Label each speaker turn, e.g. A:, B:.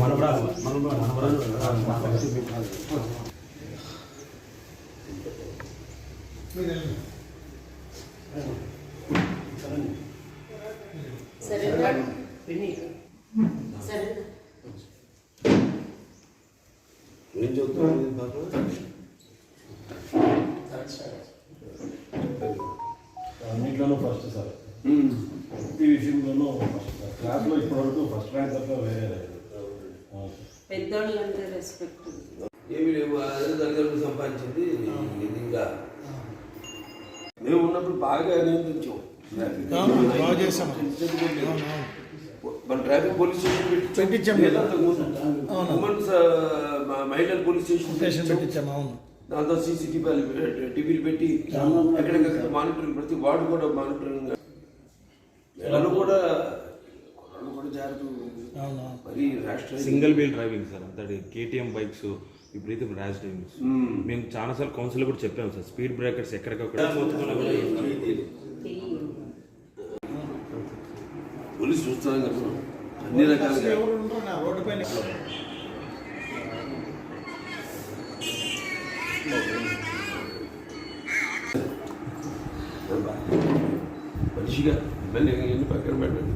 A: మనవరాలు మనవరాలు
B: సరేనా
C: ఏం చెప్తున్నాను
D: అన్నింటిలోనూ ఫస్ట్ సార్. ప్రతి విషయంలోనూ క్లాస్లో ఇప్పటివరకు ఫస్ట్ ర్యాంక్ తప్ప వేరే లేదు.
B: పెద్దోళ్ళంటే రెస్పెక్ట్
C: ఏమి లేవు తల్లిదండ్రులు సంపాదించింది ఇంకా మేము ఉన్నప్పుడు బాగా నియంత్రించాం. మన ట్రాఫిక్ పోలీస్ స్టేషన్
E: పెట్టించాం
C: మహిళల పోలీస్ స్టేషన్
E: స్టేషన్
C: పెట్టించాం.
E: అవును.
C: దాంతో సీసీటీవీ టీవీలు పెట్టి ఎక్కడికక్కడ మానిటరింగ్ ప్రతి వార్డు కూడా మానిటరింగ్ పిల్లలు కూడా
A: సింగిల్ వీల్ డ్రైవింగ్ సార్ అంతటి కేటీఎం బైక్స్ విపరీతం ర్యాష్ డ్రైవింగ్
C: మ్మ్.
A: చాలా సార్లు కౌన్సిల్ కూడా చెప్పాము సార్ స్పీడ్ బ్రేకర్స్ ఎక్కడికక్కడ.
C: పోలీసు కదా. అన్ని రకాలుగా మనిషిగా మళ్ళీ ఎన్ని పక్కన పెట్టండి